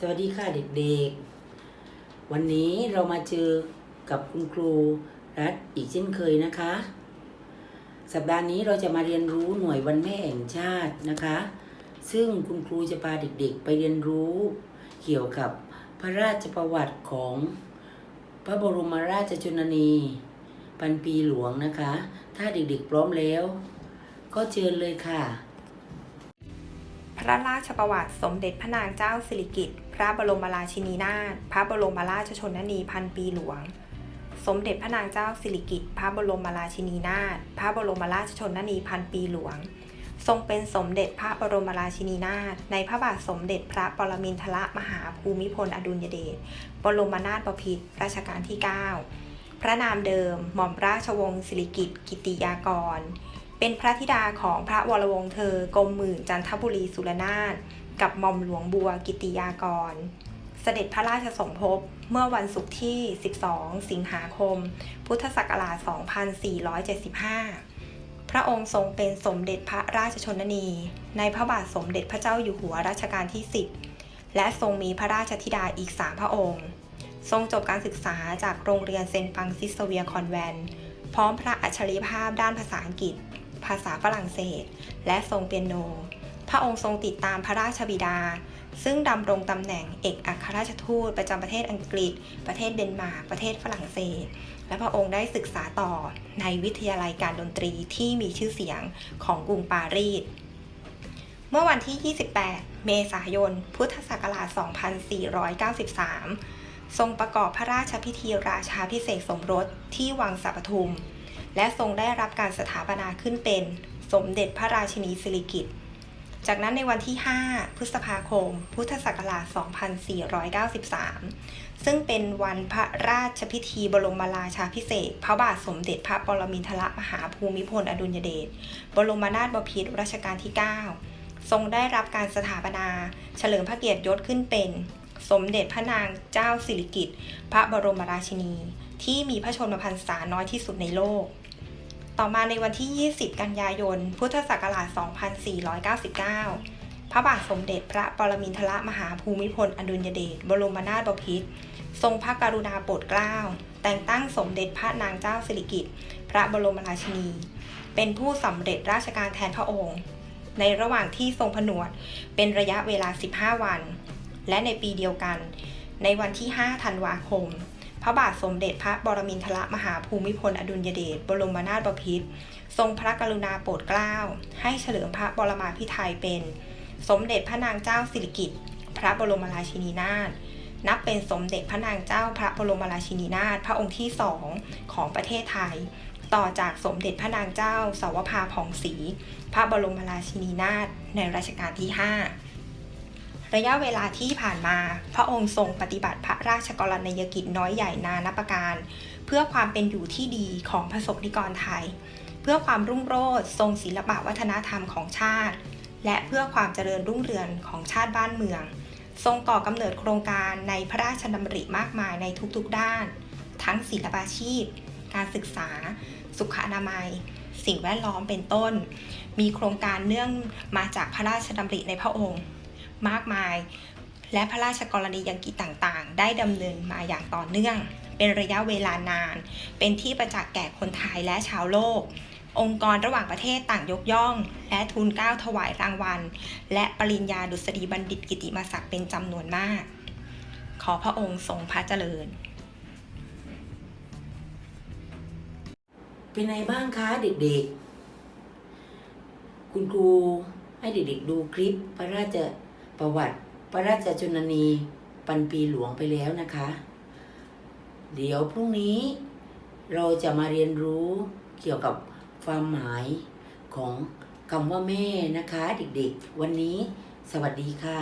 สวัสดีค่ะเด็กๆ วันนี้เรามาเจอกับคุณครูรัฐอีกเช่นเคยนะคะ สัปดาห์นี้เราจะมาเรียนรู้หน่วยวันแม่แห่งชาตินะคะ ซึ่งคุณครูจะพาเด็กๆ ไปเรียนรู้เกี่ยวกับพระราชประวัติของพระบรมราชชนนีพันปีหลวงนะคะ ถ้าเด็กๆพร้อมแล้ว ก็เชิญเลยค่ะ พระราชประวัติสมเด็จพระนางเจ้าสิริกิติ์ ระบรมราชินีนาถพระบรมราชชนนีพันปีหลวง สมเด็จพระนางเจ้าสิริกิติ์พระบรมราชินีนาถพระบรมราชชนนีพันปีหลวง ทรงเป็นสมเด็จพระบรมราชินีนาถในพระบาทสมเด็จพระปรมินทรมหาภูมิพลอดุลยเดชบรมนาถบพิตรรัชกาลที่ 9 พระนามเดิมหม่อมราชวงศ์สิริกิติ์กิติยากรเป็นพระธิดาของพระวรวงศ์เธอกรมหมื่นจันทบุรีสุรนาถ กับหม่อมหลวงบัวกิติยากร เสด็จพระราชสมภพเมื่อวันศุกร์ที่ 12 สิงหาคม พุทธศักราช 2475 พระองค์ทรงเป็นสมเด็จพระราชชนนี ในพระบาทสมเด็จพระเจ้าอยู่หัวรัชกาลที่ 10 และทรงมีพระราชธิดาอีก3พระองค์ ทรงจบการศึกษาจากโรงเรียนเซนต์ฟังซิสเวียคอนแวนพร้อมพระอัจฉริภาพด้านภาษาอังกฤษ ภาษาฝรั่งเศส และทรงเปียโน พระองค์ทรงติดตามพระราชบิดา ซึ่งดำรงตำแหน่งเอกอัครราชทูตประจำประเทศอังกฤษ ประเทศเดนมาร์ก ประเทศฝรั่งเศส และพระองค์ได้ศึกษาต่อในวิทยาลัยการดนตรีที่มีชื่อเสียงของกรุงปารีส เมื่อวันที่ 28 เมษายน พุทธศักราช 2493 ทรงประกอบพระราชพิธีราชาพิเศษสมรสที่วังสัปทุม และทรงได้รับการสถาปนาขึ้นเป็นสมเด็จพระราชินีสิริกิติ์ จากนั้นในวันที่ 5 พฤษภาคม พุทธศักราช 2493 ซึ่งเป็นวันพระราชพิธีบรมราชาพิเศษ พระบาทสมเด็จพระปรมินทรมหาภูมิพลอดุลยเดช บรมนาถบพิตรรัชกาลที่ 9 ทรงได้รับการสถาปนา เฉลิมพระเกียรติยศขึ้นเป็น สมเด็จพระนางเจ้าสิริกิติ์ พระบรมราชินี ที่มีพระชนมพรรษาน้อยที่สุดในโลก ต่อมาในวันที่ 20 กันยายน พุทธศักราช 2499 พระบาทสมเด็จพระปรมินทรมหาภูมิพลอดุลยเดช บรมนาถบพิตร ทรงพระกรุณาโปรดเกล้า แต่งตั้งสมเด็จพระนางเจ้าสิริกิติ์ พระบรมราชินี เป็นผู้สำเร็จราชการแทนพระองค์ ในระหว่างที่ทรงผนวดเป็นระยะเวลา 15 วัน และในปีเดียวกัน ในวันที่ 5 ธันวาคม พระบาทสมเด็จพระบรมินทรมหาภูมิพลอดุลยเดชบรมนาถบพิตรทรงพระกรุณาโปรดเกล้า ให้เฉลิมพระบรมาภิไธยเป็น สมเด็จพระนางเจ้าสิริกิติ์พระบรมราชินีนาถนับเป็นสมเด็จพระนางเจ้าพระบรมราชินีนาถพระองค์ที่สองของประเทศไทย ต่อจากสมเด็จพระนางเจ้าสาวภาผ่องศรีพระบรมราชินีนาถในรัชกาลที่ 5 ระยะเวลาที่ผ่านมา พระองค์ทรงปฏิบัติพระราชกรณียกิจน้อยใหญ่นานับประการ เพื่อความเป็นอยู่ที่ดีของพระสงฆ์นิกรไทย เพื่อความรุ่งโรจน์ทรงศิลปะวัฒนธรรมของชาติ และเพื่อความเจริญรุ่งเรืองของชาติบ้านเมือง ทรงก่อกำเนิดโครงการในพระราชดำริมากมายในทุกๆด้าน ทั้งศิลปาชีพ การศึกษา สุขอนามัย สิ่งแวดล้อมเป็นต้น มีโครงการเนื่องมาจากพระราชดำริในพระองค์ มากมาย และพระราชกรณียกิจต่างๆ ได้ดำเนินมาอย่างต่อเนื่อง เป็นระยะเวลานาน เป็นที่ประจักษ์แก่คนไทยและชาวโลก องค์กรระหว่างประเทศต่างยกย่อง และทูลเกล้าถวายรางวัล และปริญญาดุษฎีบัณฑิตกิติมศักดิ์เป็นจำนวนมาก ขอพระองค์ทรงพระเจริญเป็นไงบ้างคะเด็กๆ คุณครูให้เด็กๆดูคลิปพระราช ประวัติพระราชชนนีปันปีหลวงไปแล้วนะคะ เดี๋ยวพรุ่งนี้เราจะมาเรียนรู้เกี่ยวกับความหมายของคำว่าแม่นะคะ เด็กๆ วันนี้สวัสดีค่ะ